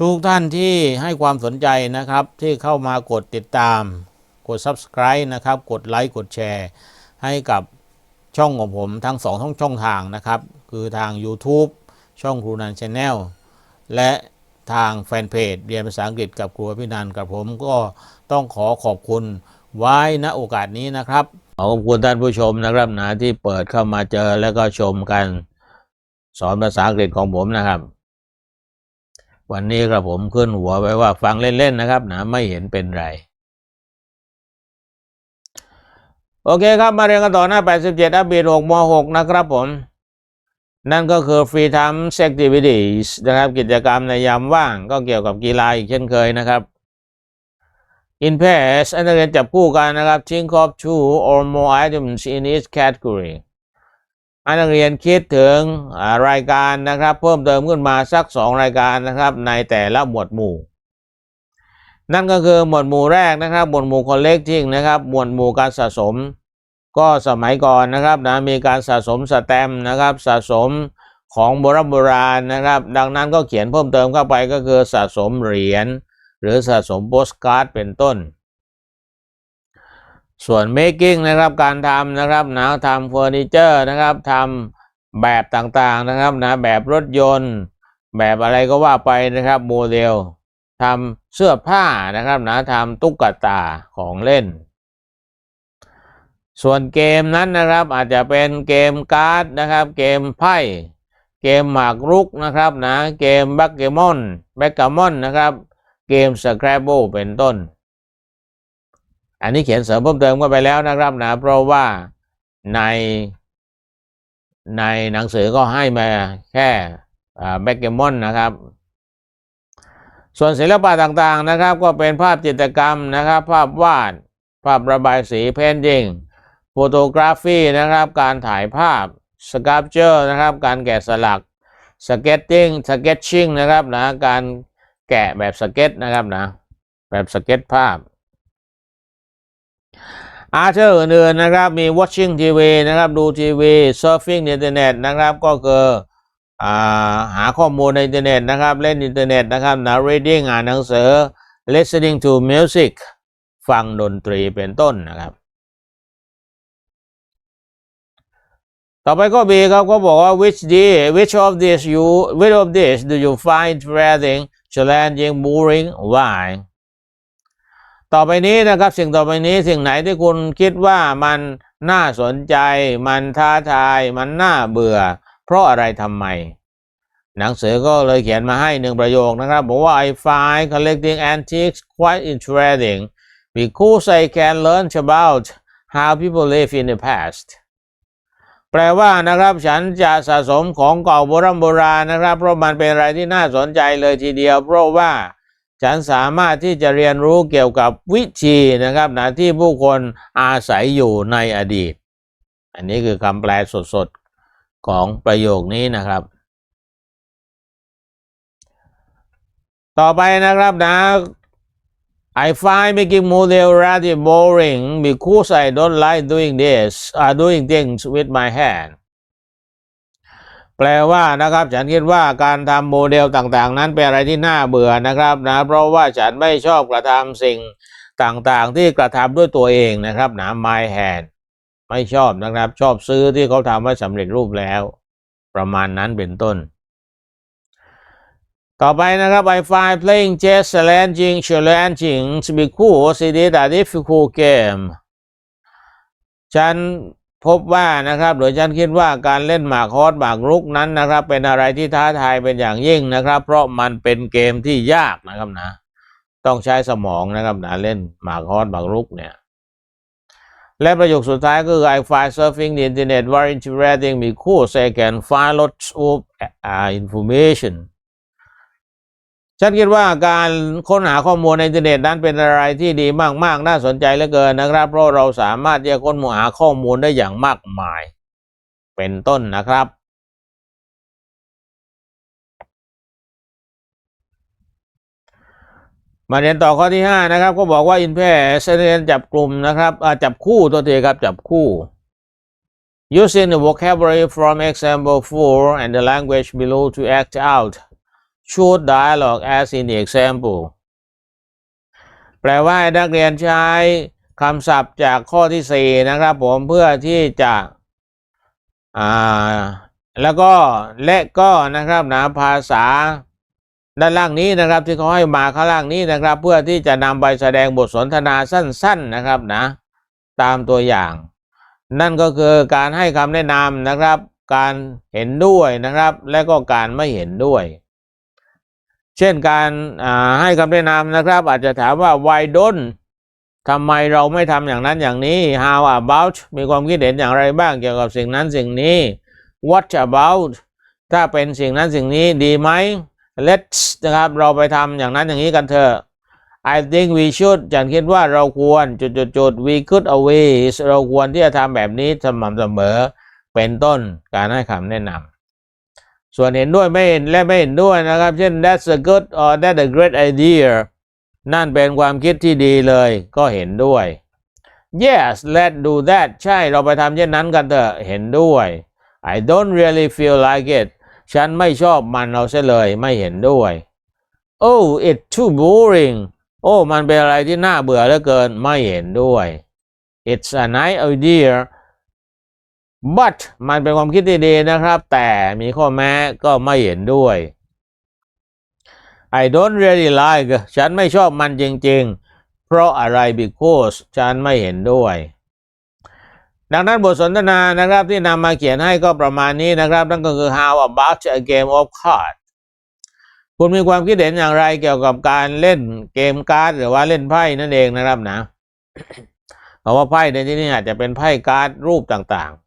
ทุกท่านที่ให้ความสนใจนะครับ ที่เข้ามากดติดตาม กด subscribe นะครับ กดไลค์กดแชร์ให้กับช่องของผมทั้งสองช่องช่องทางนะครับ คือทาง YouTube ช่องครูนันชาแนลและทางแฟนเพจเรียนภาษาอังกฤษกับครูพี่นันกับผมก็ต้องขอขอบคุณไว้ณโอกาสนี้นะครับขอขอบคุณท่านผู้ชมนะครับนะที่เปิดเข้ามาเจอแล้วก็ชมกัน สอนภาษาอังกฤษของผมนะครับ วันนี้ครับผมขึ้นหัวไว้ว่าฟังเล่น ๆ นะครับนะไม่เห็นเป็นไร โอเคครับมาเรียนกันต่อหน้า 87 อัปเดต6ม6นะครับผม นั่นก็คือ Free Time Activities นะครับ กิจกรรมในยามว่างก็เกี่ยวกับกีฬาอีกเช่นเคยนะครับ In pairs อันนักเรียนจับคู่กันนะครับ Think of two or more items in each category ให้นักเรียนคิดถึงรายการนะครับ เพิ่มเติมขึ้นมาสักสองรายการนะครับในแต่ละหมวดหมู่ นั่นก็คือหมวดหมู่แรกนะครับ หมวดหมู่ collecting นะครับ หมวดหมู่การสะสม ก็สมัยก่อนนะครับนะมีการสะสมสแตมป์นะครับสะสมของโบราณโบราณนะครับ ดังนั้นก็เขียนเพิ่มเติมเข้าไปก็คือสะสมเหรียญหรือสะสมโปสการ์ดเป็นต้น ส่วน making นะครับการทำนะครับหนะทำเฟอร์นิเจอร์นะครับทำแบบต่างๆนะครับนะแบบรถยนต์ แบบอะไรก็ว่าไปนะครับโมเดลทำเสื้อผ้านะครับนะทำตุ๊กตาของเล่น ส่วนเกมนั้นนะครับอาจจะเป็นเกมการ์ดนะครับเกมไพ่เกมหมากรุกนะครับนะเกมแบ็กเกมอนแบ็กเกมอนนะครับเกมสแคร b เบิลเป็นต้น อันนี้เขียนเสริมเพิ่มเติมกันไปแล้วนะครับนะ เพราะว่าในในหนังสือก็ให้มาแค่แบ็กเกมอนนะครับ ส่วนศิลปะต่างๆนะครับ ก็เป็นภาพจิตรกรรมนะครับ ภาพวาด ภาพระบายสีเพนดิงโฟโตกราฟีนะครับ การถ่ายภาพสครับเจอร์นะครับ การแกะสลักสเก็ตติ้งสเก็ตชิ่งนะครับนะการแกะแบบสเก็ตนะครับนะแบบสเก็ตภาพ อาเชอร์อื่นๆนะครับมี watching TV นะครับดูทีวี surfing อินเทอร์เน็ตนะครับก็คืออ่าหาข้อมูลในอินเทอร์เน็ตนะครับเล่นอินเทอร์เน็ตนะครับนะ reading อ่านหนังสือ listening to music ฟังดนตรีเป็นต้นนะครับ ต่อไปก็บีครับก็บอกว่า which d which of this you which of this do you find interesting challenging boring why ต่อไปนี้นะครับสิ่งต่อไปนี้สิ่งไหนที่คุณคิดว่ามันน่าสนใจ มันท้าทาย มันน่าเบื่อ เพราะอะไรทำไม หนังสือก็เลยเขียนมาให้หนึ่งประโยคนะครับบอกว่า I find collecting antiques quite interesting because I can learn about how people live in the past แปลว่านะครับฉันจะสะสมของเก่าโบราณโบราณนะครับ เพราะมันเป็นอะไรที่น่าสนใจเลยทีเดียว เพราะว่า ฉันสามารถที่จะเรียนรู้เกี่ยวกับวิธีนะครับนะที่ผู้คนอาศัยอยู่ในอดีต อันนี้คือคำแปลสดๆของประโยคนี้นะครับ ต่อไปนะครับนะ I find making model rather boring because I don't like doing this uh, doing things with my hand แปลว่านะครับฉันคิดว่าการทำโมเดลต่างๆ นั้นเป็นอะไรที่น่าเบื่อนะครับนะเพราะว่าฉันไม่ชอบกระทำสิ่งต่างๆ ที่กระทำด้วยตัวเองนะครับนะ my hand ไม่ชอบนะครับ ชอบซื้อที่เขาทำไว้สำเร็จรูปแล้ว ประมาณนั้นเป็นต้น ต่อไปนะครับ I find playing chess challenging challenging because it is a difficult game ฉัน พบว่านะครับโดยฉันคิดว่าการเล่นหมากฮอสหมากรุกนั้นนะครับ เป็นอะไรที่ท้าทายเป็นอย่างยิ่งนะครับ เพราะมันเป็นเกมที่ยากนะครับนะ ต้องใช้สมองนะครับนะเล่นหมากฮอสหมากรุกเนี่ยและประโยคสุดท้ายก็คือ I find surfing the internet very interesting because I can find lots of uh, information ฉันคิดว่าการค้นหาข้อมูลในอินเทอร์เน็ตนั้นเป็นอะไรที่ดีมาก ๆ น่าสนใจเหลือเกินนะครับ เพราะเราสามารถที่จะค้นหาข้อมูลได้อย่างมากมาย เป็นต้นนะครับ มาเรียนต่อข้อที่ 5 นะครับ ก็บอกว่า in pair เรียนจับกลุ่มนะครับจับคู่ตัวทีครับจับคู่ using the vocabulary from example 4 and the language below to act out should dialogue as in the example แปลว่านักเรียนใช้คำศัพท์จากข้อที่ 4 นะครับผมเพื่อที่จะอ่าแล้วก็และก็นะครับนะภาษาด้านล่างนี้นะครับที่เขาให้มาข้างล่างนี้นะครับ เพื่อที่จะนำไปแสดงบทสนทนาสั้น ๆนะครับนะ ตามตัวอย่าง นั่นก็คือการให้คำแนะนำนะครับ การเห็นด้วยนะครับ และก็การไม่เห็นด้วย ช่นการให้คำแนะนำนะครับ อาจจะถามว่า why don't ทำไมเราไม่ทำอย่างนั้นอย่างนี้ how about มีความคิดเห็นอย่างไรบ้างเกี่ยวกับสิ่งนั้นสิ่งนี้ what about ถ้าเป็นสิ่งนั้นสิ่งนี้ดีไหม let's นะครับเราไปทำอย่างนั้นอย่างนี้กันเถอะ I think we should ฉันคิดว่าเราควรจุดจุดจุด we could always เราควรที่จะทำแบบนี้สม่ำเสมอเป็นต้นการให้คำแนะนำ ส่วนเห็นด้วยไม่เห็นและไม่เห็นด้วยนะครับ เช่น that's a good or that's a great idea นั่นเป็นความคิดที่ดีเลยก็เห็นด้วย yes let's do that ใช่เราไปทำเช่นนั้นกันเถอะเห็นด้วย I don't really feel like it ฉันไม่ชอบมันเราเสียเลยไม่เห็นด้วย oh it's too boring โอ้ มันเป็นอะไรที่น่าเบื่อเหลือเกินไม่เห็นด้วย it's a nice idea but มันเป็นความคิดที่ดีนะครับ แต่มีข้อแม้ก็ไม่เห็นด้วย I don't really like ฉันไม่ชอบมันจริง ๆ เพราะอะไร because ฉันไม่เห็นด้วย ดังนั้นบทสนทนานะครับที่นำมาเขียนให้ก็ประมาณนี้นะครับนั่นก็คือ how about a game of cards คุณมีความคิดเห็นอย่างไรเกี่ยวกับการเล่นเกมการ์ดหรือว่าเล่นไพ่นั่นเองนะครับนะเพราะว่าไพ่ในที่นี้อาจจะเป็นไพ่การ์ดรูปต่างๆ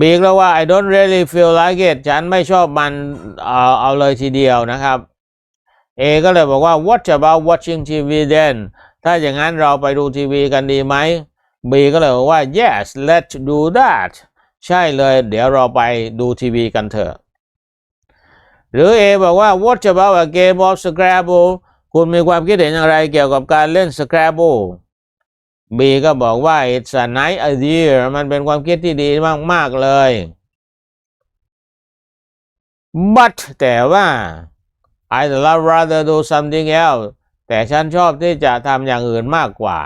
บีกแล้วว่า I don't really feel like it ฉันไม่ชอบมันเอาเอาเลยทีเดียวนะครับเอก็เลยบอกว่า what about watching TV then ถ้าอย่างนั้นเราไปดูทีวีกันดีไหมบีก็เลยบอกว่า yes let's do that ใช่เลยเดี๋ยวเราไปดูทีวีกันเถอะ หรือ A บอกว่า what about a game of Scrabble คุณมีความคิดเห็นอย่างไรเกี่ยวกับการเล่น Scrabble B ก็บอกว่า it's a nice idea มันเป็นความคิดที่ดีมาก ๆ เลย but แต่ว่า I'd rather do something else แต่ฉันชอบที่จะทำอย่างอื่นมากกว่า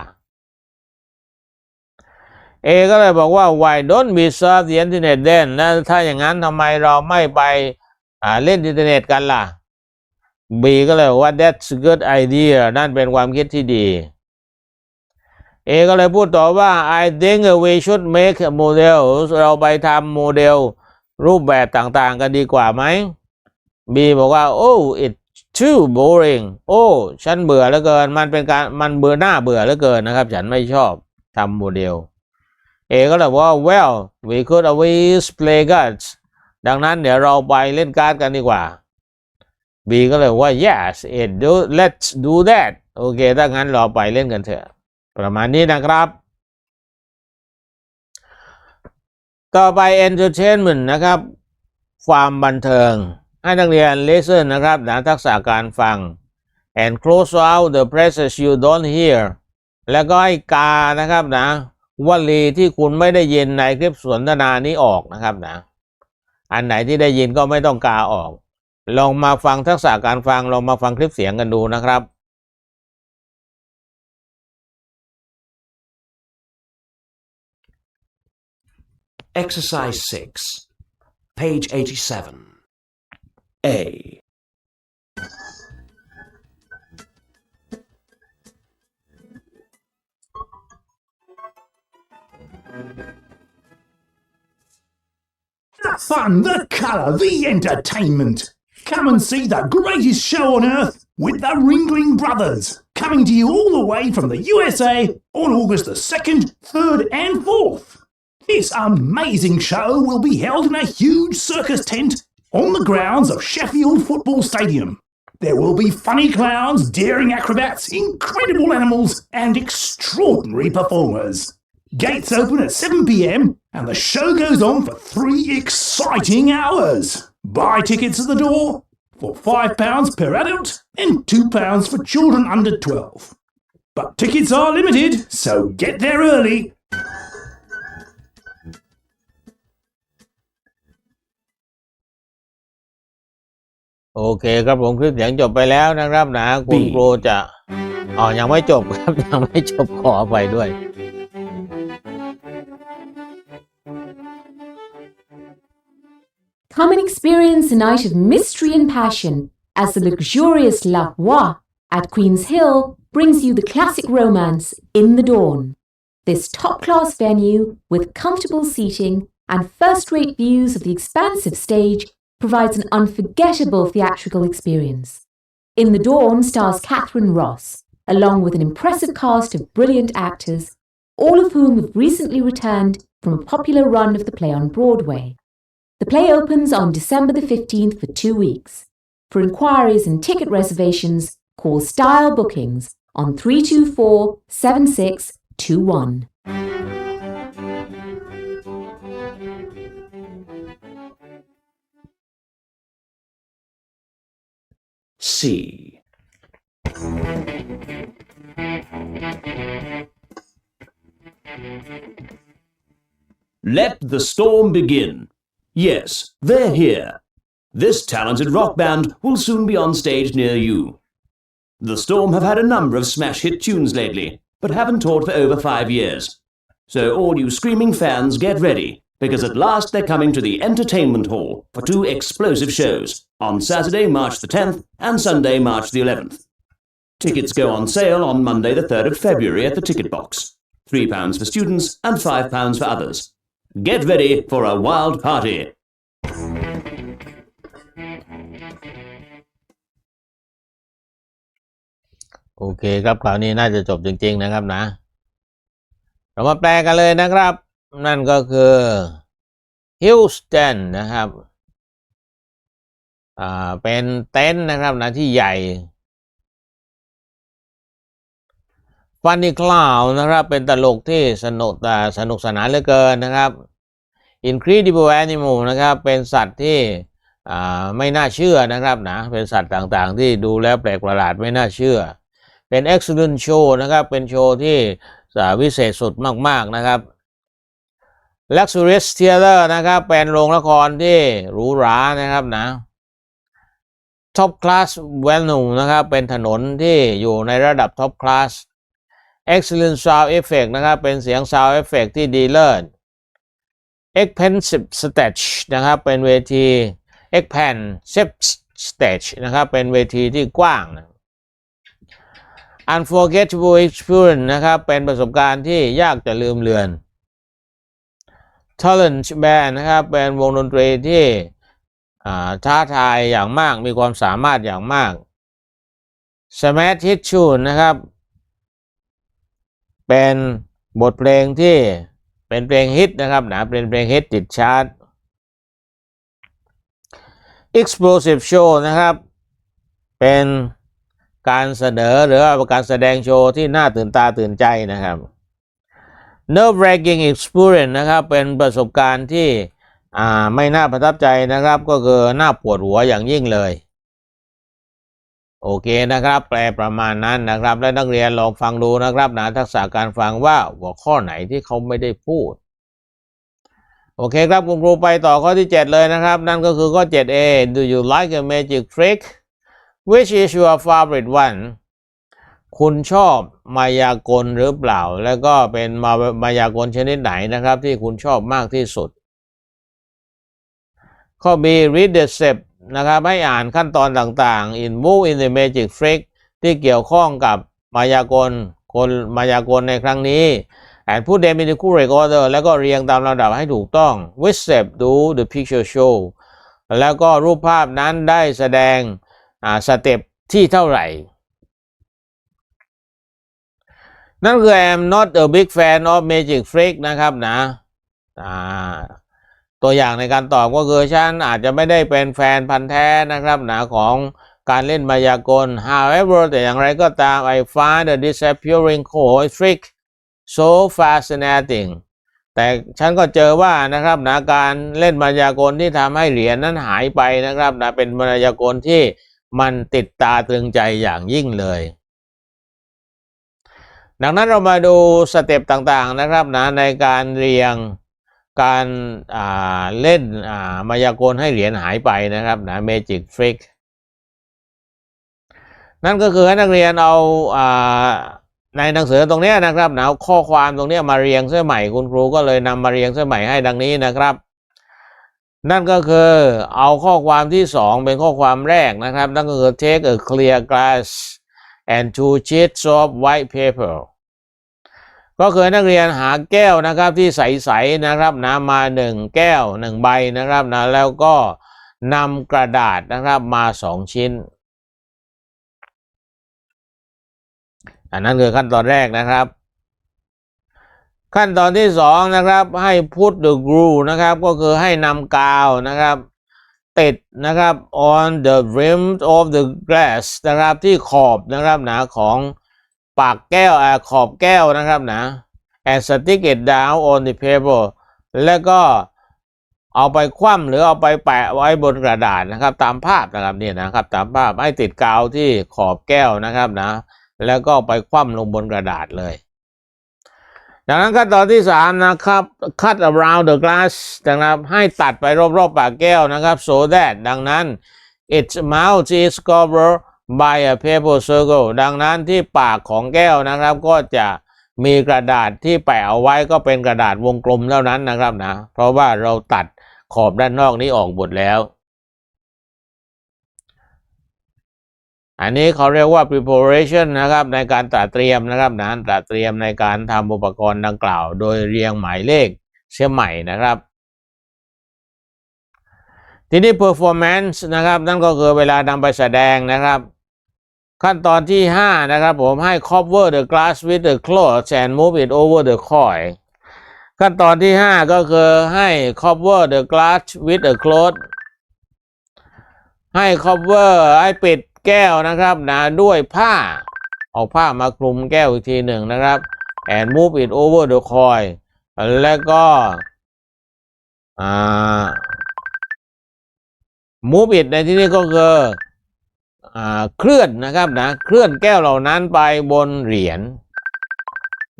A ก็เลยบอกว่า why don't we surf the internet then แล้วถ้าอย่างนั้นทำไมเราไม่ไปเล่นอินเทอร์เน็ตกันล่ะ B ก็เลยว่า that's a good idea นั่นเป็นความคิดที่ดี A ก็เลยพูดต่อว่า I think we should make models เราไปทำโมเดลรูปแบบต่างๆกันดีกว่าไหม B บอกว่า oh it's too boring โอ้ ฉันเบื่อเหลือเกิน มันเป็นการ มันเบื่อหน้าเบื่อเหลือเกินนะครับ ฉันไม่ชอบทำโมเดล A ก็เลยว่า well we could always play cards ดังนั้นเดี๋ยวเราไปเล่นการ์ดกันดีกว่า B ก็เลยว่า yes it do let's do that โอเค ถ้างั้นเราไปเล่นกันเถอะ ประมาณนี้นะครับ ต่อไป entertainment นะครับความบันเทิง ให้นักเรียน listen นะครับนะทักษะการฟัง and close out the phrases you don't hear แล้วก็ให้กานะครับนะวลีที่คุณไม่ได้ยินในคลิปสนทนานี้ออกนะครับนะ อันไหนที่ได้ยินก็ไม่ต้องกาออก ลองมาฟังทักษะการฟัง ลองมาฟังคลิปเสียงกันดูนะครับ Exercise 6, page 87. A. The fun, the colour, the entertainment. Come and see the greatest show on earth with the Ringling Brothers, coming to you all the way from the USA on August the 2nd, 3rd, and 4th. This amazing show will be held in a huge circus tent on the grounds of Sheffield Football Stadium. There will be funny clowns, daring acrobats, incredible animals, and extraordinary performers. Gates open at 7pm and the show goes on for three exciting hours. Buy tickets at the door for £5 per adult and £2 for children under 12. But tickets are limited, so get there early โอเคครับผมคลิปเสียงจบไปแล้วนะครับนะคุณ B ครูจะอ๋อยังไม่จบครับยังไม่จบขอไปด้วย Come and experience a night of mystery and passion as the luxurious La Roi at Queen's Hill brings you the classic romance In the Dawn. This top class venue with comfortable seating and first rate views of the expansive stage provides an unforgettable theatrical experience. In the Dawn stars Catherine Ross, along with an impressive cast of brilliant actors, all of whom have recently returned from a popular run of the play on Broadway. The play opens on December the 15th for two weeks. For inquiries and ticket reservations, call Style Bookings on 324 7621. C. Let the storm begin. Yes, they're here. This talented rock band will soon be on stage near you. The Storm have had a number of smash hit tunes lately, but haven't toured for over five years. So all you screaming fans get ready, because at last they're coming to the Entertainment Hall for two explosive shows on Saturday, March the 10th and Sunday, March the 11th. Tickets go on sale on Monday the 3rd of February at the ticket box. £3 for students and £5 for others. Get ready for a wild party. โอเคครับคราวนี้น่าจะจบจริง ๆ นะครับนะ เรามาแปลกันเลยนะครับ นั่นก็คือฮิลสตันนะครับ อ่าเป็นเต็นท์นะครับนะที่ใหญ่ฟันนี่คลาวนะครับเป็นตลกที่สนุกแต่สนุกสนานเหลือเกินนะครับ Incredible Animal นะครับเป็นสัตว์ที่อ่าไม่น่าเชื่อนะครับนะเป็นสัตว์ต่างๆ ที่ดูแล้วแปลกประหลาดไม่น่าเชื่อ เป็น excellent show นะครับเป็นโชว์ที่สวิเศษสุดมากๆนะครับ Luxurious Theater นะครับเป็นโรงละครที่หรูหรานะครับนะ ท็อปคลาสเวลนูนะครับ เป็นถนนที่อยู่ในระดับท็อปคลาส Excellent Sound Effect นะครับ เป็นเสียง Sound Effect ที่ดีเลิศ Expensive Stage นะครับ เป็นเวที Expensive Stage นะครับ เป็นเวทีที่กว้าง Unforgettable Experience นะครับ เป็นประสบการณ์ที่ยากจะลืมเลือน Talent Band นะครับ เป็นวงดนตรีที่ ท้าทายอย่างมากมีความสามารถอย่างมาก Smash Hit Tune นะครับ เป็นบทเพลงที่เป็นเพลงฮิตนะครับนะเป็นเพลงฮิตติดชาร์ต Explosive Show นะครับ เป็นการเสนอหรือว่าการแสดงโชว์ที่น่าตื่นตาตื่นใจนะครับ Nerve wracking experience นะครับ เป็นประสบการณ์ที่ อ่าไม่น่าประทับใจนะครับก็คือน่าปวดหัวอย่างยิ่งเลย โอเคนะครับ แปลประมาณนั้นนะครับ และนักเรียนลองฟังดูนะครับนะทักษะการฟังว่าหัวข้อไหนที่เขาไม่ได้พูด โอเคครับคุณครูไปต่อข้อที่ 7 เลยนะครับ นั่นก็คือข้อ 7a Do you like a magic trick Which is your favorite one คุณชอบมายากลหรือเปล่า แล้วก็เป็นมามายากลชนิดไหนนะครับ ที่คุณชอบมากที่สุด ข้อ B read the step นะครับให้อ่านขั้นตอนต่างๆ in move in the magic trick ที่เกี่ยวข้องกับมายากลคนมายากลในครั้งนี้ and put them in the correct order แล้วก็เรียงตามลำดับให้ถูกต้อง which step do the picture show แล้วก็รูปภาพนั้นได้แสดงอ่าสเต็ปที่เท่าไหร่ นั่นคือ I'm not a big fan of magic trick นะครับนะอ่า ตัวอย่างในการตอบก็คือฉันอาจจะไม่ได้เป็นแฟนพันธ์แท้นะครับหนะของการเล่นมายากล however แต่อย่างไรก็ตาม I find the disappearing coin trick so fascinating แต่ฉันก็เจอว่านะครับนะการเล่นมายากลที่ทำให้เหรียญนั้นหายไปนะครับนะเป็นมายากลที่มันติดตาตรึงใจอย่างยิ่งเลย ดังนั้นเรามาดูสเต็ปต่างๆนะครับนะในการเรียง การเล่นมายากลให้เหรียญหายไปนะครับนะ Magic Trick นั่นก็คือให้นักเรียนเอาอาในหนังสือตรงนี้นะครับนะเอาข้อความตรงนี้มาเรียงเสื้อใหม่คุณครูก็เลยนำมาเรียงเสื้อใหม่ให้ดังนี้นะครับ นั่นก็คือเอาข้อความที่สองเป็นข้อความแรกนะครับ นั่นก็คือ take a clear glass and two sheets of white paper ก็คือนักเรียนหาแก้วนะครับที่ใสๆนะครับนะมาหนึ่งแก้วหนึ่งใบนะครับนะแล้วก็นำกระดาษนะครับมาสองชิ้น อันนั้นคือขั้นตอนแรกนะครับ ขั้นตอนที่สองนะครับให้ put the glue นะครับก็คือให้นำกาวนะครับติดนะครับ on the rim of the glass นะครับที่ขอบนะครับหนะของ ปากแก้วอขอบแก้วนะครับนะ and stick it down on the paper แล้วก็เอาไปคว่ำหรือเอาไปแปะไว้บนกระดาษนะครับ ตามภาพนะครับเนี่ยนะครับ ตามภาพให้ติดกาวที่ขอบแก้วนะครับนะ แล้วก็ไปคว่ำลงบนกระดาษเลยดังนั้นขั้นตอนที่สามนะครับ cut around the glass นะครับให้ตัดไปรอบๆปากแก้วนะครับ so that ดังนั้น its mouth is covered by a paper circle ดังนั้นที่ปากของแก้วนะครับ ก็จะมีกระดาษที่แปะเอาไว้ก็เป็นกระดาษวงกลมเท่านั้นนะครับนะ เพราะว่าเราตัดขอบด้านนอกนี้ออกหมดแล้ว อันนี้เขาเรียกว่า preparation นะครับในการตระเตรียมนะครับนะตระเตรียมในการทำอุปกรณ์ดังกล่าว โดยเรียงหมายเลขเชื่อใหม่นะครับทีนี้ performance นะครับ นั่นก็คือเวลานำไปแสดงนะครับ ขั้นตอนที่ 5 นะครับผมให้ cover the glass with the cloth and move it over the coil ขั้นตอนที่ 5 ก็คือให้ cover the glass with a cloth ให้ cover ให้ปิดแก้วนะครับนะด้วยผ้า เอาผ้ามาคลุมแก้วอีกทีหนึ่งนะครับ and move it over the coil แล้วก็ move it ในที่นี้ก็คือ เคลื่อนนะครับนะเคลื่อนแก้วเหล่านั้นไปบนเหรียญ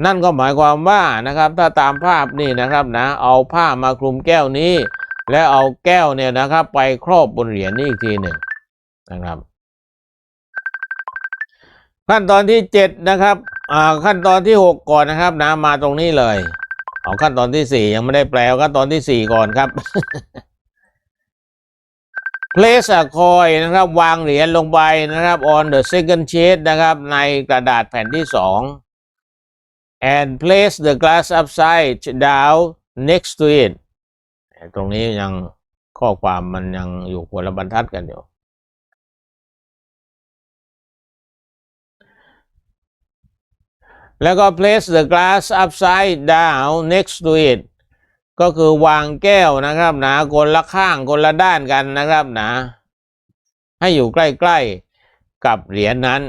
นั่นก็หมายความว่านะครับ ถ้าตามภาพนี่นะครับนะ เอาผ้ามาคลุมแก้วนี้ แล้วเอาแก้วเนี่ยนะครับ ไปครอบบนเหรียญนี่อีกทีหนึ่งนะครับ ขั้นตอนที่เจ็ดนะครับอ่าขั้นตอนที่หกก่อนนะครับนะมาตรงนี้เลยเอาขั้นตอนที่สี่ยังไม่ได้แปลขั้นตอนที่สี่ก่อนครับ place a coin นะครับ วางเหรียญลงไปนะครับ on the second sheet นะครับ ในกระดาษแผ่นที่สอง and place the glass upside down next to it ตรงนี้ยังข้อความมันยังอยู่คนละบรรทัดกันอยู่ แล้วก็ place the glass upside down next to it ก็คือวางแก้วนะครับนะคนละข้างคนละด้านกันนะครับนะ ให้อยู่ใกล้ๆกับเหรียญนั้น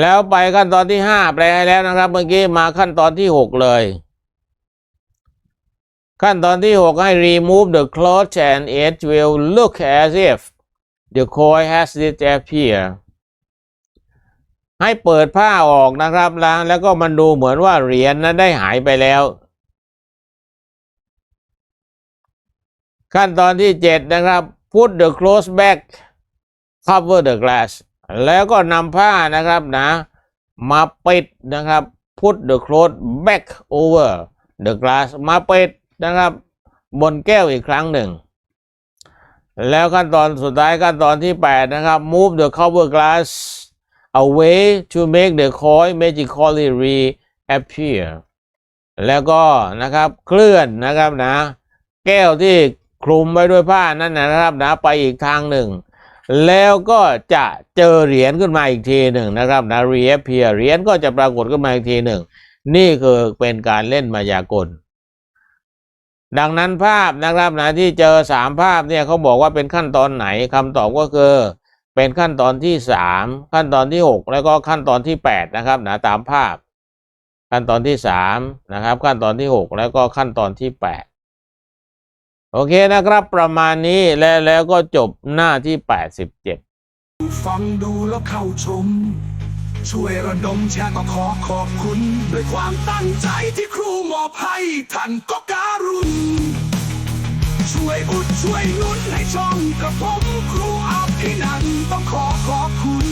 แล้วไปขั้นตอนที่ห้าแปลให้แล้วนะครับ เมื่อกี้มาขั้นตอนที่หกเลย ขั้นตอนที่หกให้ remove the cloth and it will look as if the coin has disappeared ให้เปิดผ้าออกนะครับแล้วแล้วก็มันดูเหมือนว่าเหรียญนั้นได้หายไปแล้ว ขั้นตอนที่เจ็ดนะครับ put the cloth back cover the glass แล้วก็นำผ้านะครับนะมาปิดนะครับ put the cloth back over the glass มาปิดนะครับ บนแก้วอีกครั้งหนึ่ง แล้วขั้นตอนสุดท้ายขั้นตอนที่ 8 นะครับ move the cover glass away to make the coin magically reappear แล้วก็นะครับเคลื่อนนะครับนะ แก้วที่คลุมไว้ด้วยผ้านั่นนะครับนะไปอีกทางหนึ่ง แล้วก็จะเจอเหรียญขึ้นมาอีกทีหนึ่งนะครับนะ reappear เหรียญก็จะปรากฏขึ้นมาอีกทีหนึ่ง นี่คือเป็นการเล่นมายากลดังนั้นภาพนะครับนะที่เจอสามภาพเนี่ยเขาบอกว่าเป็นขั้นตอนไหนคำตอบก็คือ เป็นขั้นตอนที่สามขั้นตอนที่หกแล้วก็ขั้นตอนที่แปดนะครับนะตามภาพ ขั้นตอนที่สามนะครับ ขั้นตอนที่หกแล้วก็ขั้นตอนที่แปดโอเคนะครับประมาณนี้แล้วแล้วก็จบหน้าที่แปดสิบเจ็ดฟังดูแล้วเข้าชม ช่วยระดมแชร์ก็ขอขอบคุณ ด้วยความตั้งใจที่ครูมอบให้ท่านก็การุณ ช่วยอุดช่วยนุนให้ช่องกับผมครูอา ที่นั้นต้องขอขอบคุณ